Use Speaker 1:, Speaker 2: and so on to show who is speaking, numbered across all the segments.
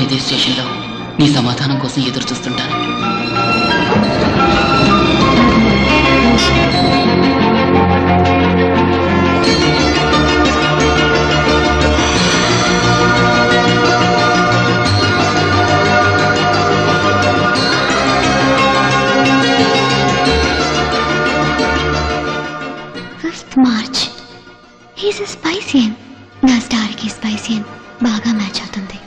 Speaker 1: రేపొద్దున ఇదే స్టేషన్లో నీ సమాధానం కోసం ఎదురు చూస్తుంటాను.
Speaker 2: Fifth March. హీస్ స్పైసియన్ నా స్టార్కి స్పైసియన్ బాగా మ్యాచ్ అవుతుంది.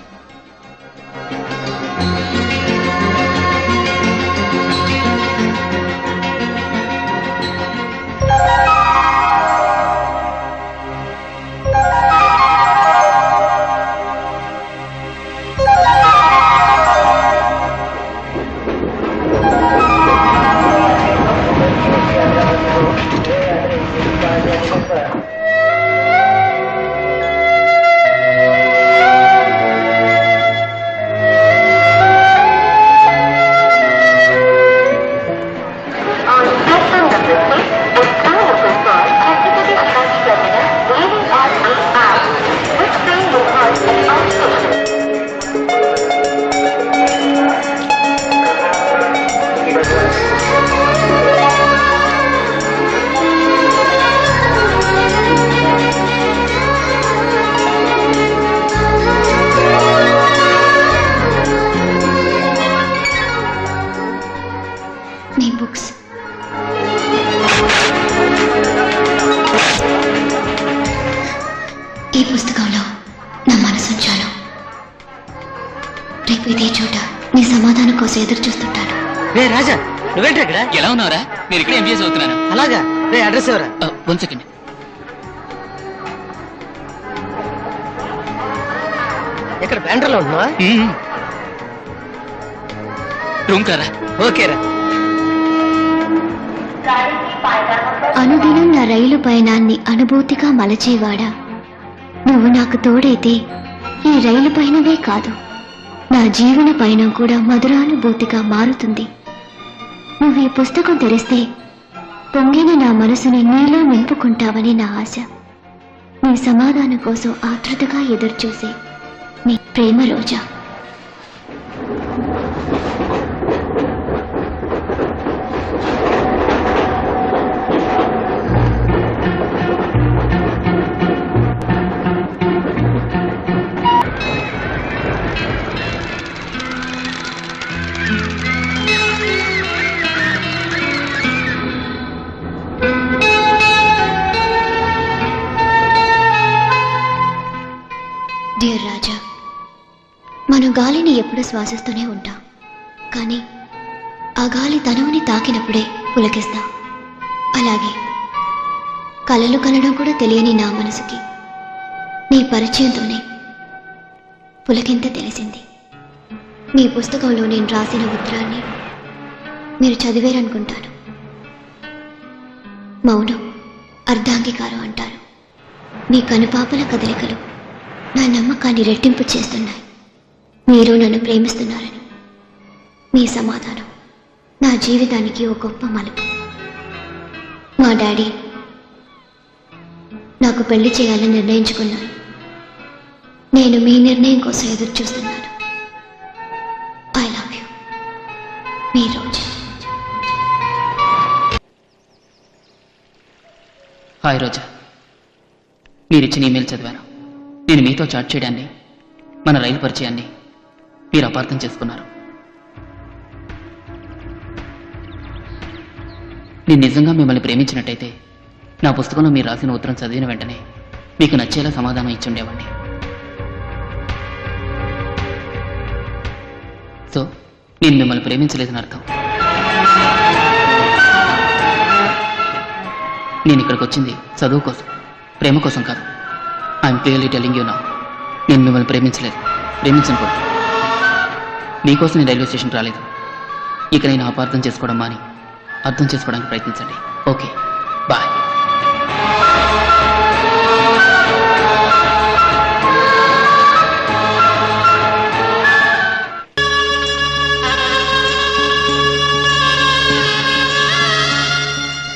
Speaker 2: రేపు ఇదే చోట నీ సమాధానం కోసం ఎదురు చూస్తుంటాను.
Speaker 3: రే రాజా నువ్వేంటి ఇక్కడ?
Speaker 1: ఎలా ఉన్నావురా? నేను ఇక్కడ ఎంబీఏ చదువుతున్నాను.
Speaker 3: అలాగా. రే అడ్రస్ ఎవరా?
Speaker 1: వన్ సెకండ్
Speaker 3: ఇక్కడ బ్యాండ్రలో ఉంటున్నావా?
Speaker 1: రూమ్ కరా?
Speaker 3: ఓకేరా
Speaker 2: అనుదినం నా రైలు పయనాన్ని అనుభూతిగా మలచేవాడా? నువ్వు నాకు తోడైతే ఈ రైలు పయనమే కాదు. నా జీవన పయనం కూడా మధురానుభూతిగా మారుతుంది. నువ్వు ఈ పుస్తకం తెరిస్తే పొంగిన నా మనసుని నీలో నింపుకుంటావని నా ఆశ. నీ సమాధానం కోసం ఆతృతగా ఎదురుచూసే నీ ప్రేమ రోజా మనం గాలిని ఎప్పుడూ శ్వాసిస్తూనే ఉంటాం. కానీ ఆ గాలి తనువుని తాకినప్పుడే పులకిస్తాం. అలాగే కలలు కనడం కూడా తెలియని నా మనసుకి. నీ పరిచయంతోనే పులకింత తెలిసింది. మీ పుస్తకంలో నేను రాసిన ఉత్తరాన్ని మీరు చదివారనుకుంటాను. మౌనం అర్ధాంగీకారం అంటారు. మీ కనుపాపల కదలికలు నా నమ్మకాన్ని రెట్టింపు చేస్తున్నాయి. మీరు నన్ను ప్రేమిస్తున్నారని. మీ సమాధానం. నా జీవితానికి ఒక గొప్ప మలుపు. మా డాడీ నాకు పెళ్ళి చేయాలని నిర్ణయించుకున్నాను నేను మీ నిర్ణయం కోసం ఎదురు చూస్తున్నాను. ఐ లవ్ యూ మీ రోజు.
Speaker 1: హాయ్ రోజా. మీరిచ్చిన ఈమెయిల్ చదివాను. నేను మీతో చాట్ చేయడాన్ని మన రైలు పరిచయాన్ని మీరు అపార్థం చేసుకున్నారు. నేను నిజంగా మిమ్మల్ని ప్రేమించినట్టయితే నా పుస్తకంలో మీరు రాసిన ఉత్తరం చదివిన వెంటనే మీకు నచ్చేలా సమాధానం ఇచ్చిండేవాడిని సో నేను మిమ్మల్ని ప్రేమించలేదని అర్థం. నేను ఇక్కడికి వచ్చింది చదువు కోసం ప్రేమ కోసం కాదు. ఐఎమ్ క్లియర్లీ టెలింగ్ యూ నా నేను మిమ్మల్ని ప్రేమించలేదు ప్రేమించను కూడా. మీకోసం నేను రైల్వే స్టేషన్ రాలేదు. ఇక నేను అపార్థం చేసుకోవడం మాని అర్థం చేసుకోవడానికి ప్రయత్నించండి. ఓకే. బాయ్.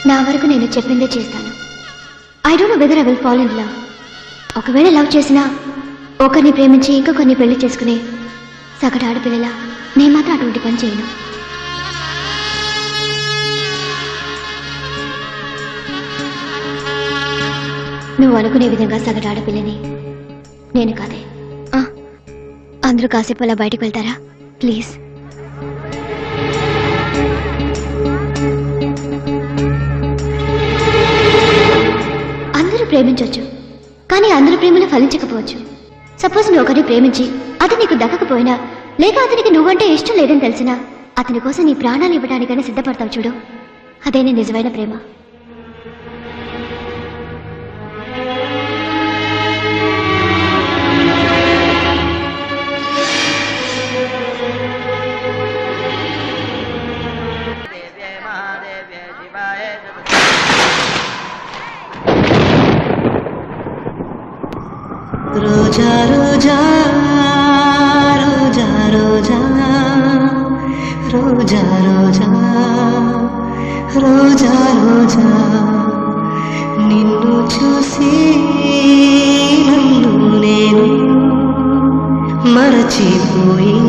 Speaker 2: నా వరకు నేను చెప్పిందే చేస్తాను. I don't know whether I will follow in love ఒకవేళ లవ్ చేసినా ఒకరిని ప్రేమించి ఇంకొకరిని పెళ్ళి చేసుకునే సగటు ఆడపిల్లలా నేను మాత్రం అటువంటి పని చేయను. నువ్వు అనుకునే విధంగా సగటు ఆడపిల్లని నేను కాదే. అందరూ కాసేపు అలా బయటకు వెళ్తారా? ప్లీజ్. అందరూ ప్రేమించవచ్చు కానీ అందరి ప్రేమలు ఫలించకపోవచ్చు. సపోజ్ నువ్వు ఒకరిని ప్రేమించి అతను నీకు దక్కకపోయినా లేక అతనికి నువ్వంటే ఇష్టం లేదని తెలిసినా అతని కోసం నీ ప్రాణాలు ఇవ్వడానికైనా సిద్ధపడతావు చూడు. అదే నీ నిజమైన ప్రేమ.
Speaker 4: రోజా రోజా రోజా రోజా రోజా రోజా రోజా రోజా నిన్ను చూసి నన్ను నేను మరచిపోయి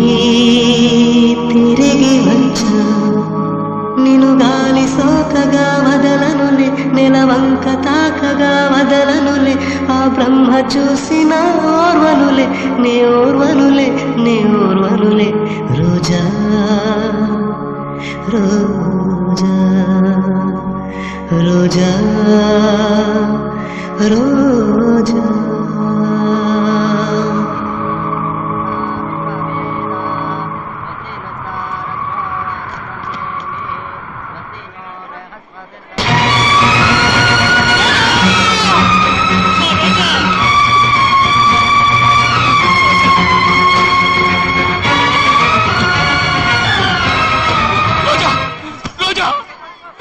Speaker 4: చూసిన ఓర్వనులే నీ ఓర్వనులే నీ ఓర్వనులే Roja Roja Roja Roja.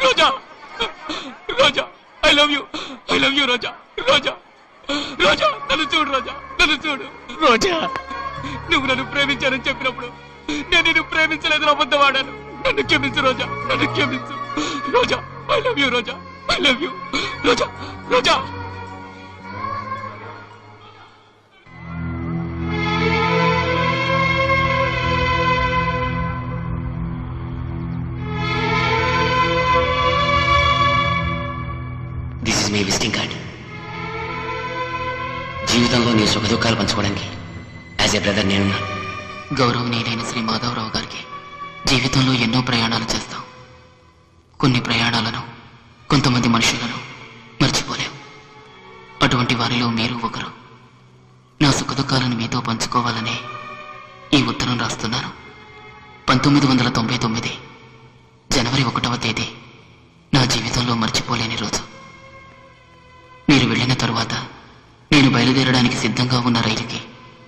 Speaker 5: Roja! Roja! I love you I love you Roja! Roja! Roja! నన్ను చూడు రోజా! నన్ను చూడు! రోజా! నువ్వు నన్ను ప్రేమించానని చెప్పినప్పుడు నేను నిన్ను ప్రేమించలేదు అబద్ధం ఆడాను నన్ను క్షమించు రోజా! నన్ను క్షమించు. Roja! I love you Roja! I love you Roja! Roja!
Speaker 6: Me visiting card. జీవితంలో నీ సుఖదుఖాలు పంచుకోవడానికి యాజ్ ఏ బ్రదర్ నేనున్నా.
Speaker 1: గౌరవనీయులైన శ్రీ మాధవరావు గారికి జీవితంలో ఎన్నో ప్రయాణాలు చేస్తాం. కొన్ని ప్రయాణాలను కొంతమంది మనుషులను మర్చిపోలేం. అటువంటి వారిలో మీరు ఒకరు. నా సుఖదుఖాలను మీతో పంచుకోవాలని ఈ ఉత్తరం రాస్తున్నాను. పంతొమ్మిది వందల తొంభై తొమ్మిది జనవరి ఒకటవ తేదీ నా జీవితంలో మర్చిపోలేని రోజు. బయలుదేరడానికి సిద్ధంగా ఉన్న రైలుకి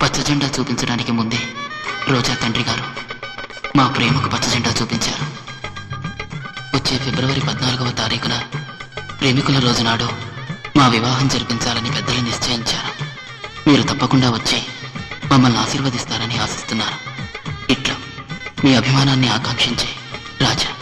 Speaker 1: పచ్చజెండా చూపించడానికి ముందే రోజా తండ్రి గారు మా ప్రేమకు పచ్చజెండా చూపించారు. వచ్చే ఫిబ్రవరి పద్నాలుగవ తారీఖున ప్రేమికుల రోజు నాడు మా వివాహం జరిపించాలని పెద్దలు నిశ్చయించారు. మీరు తప్పకుండా వచ్చి మమ్మల్ని ఆశీర్వదిస్తారని ఆశిస్తున్నారు. ఇట్లా మీ అభిమానాన్ని ఆకాంక్షించే రాజా.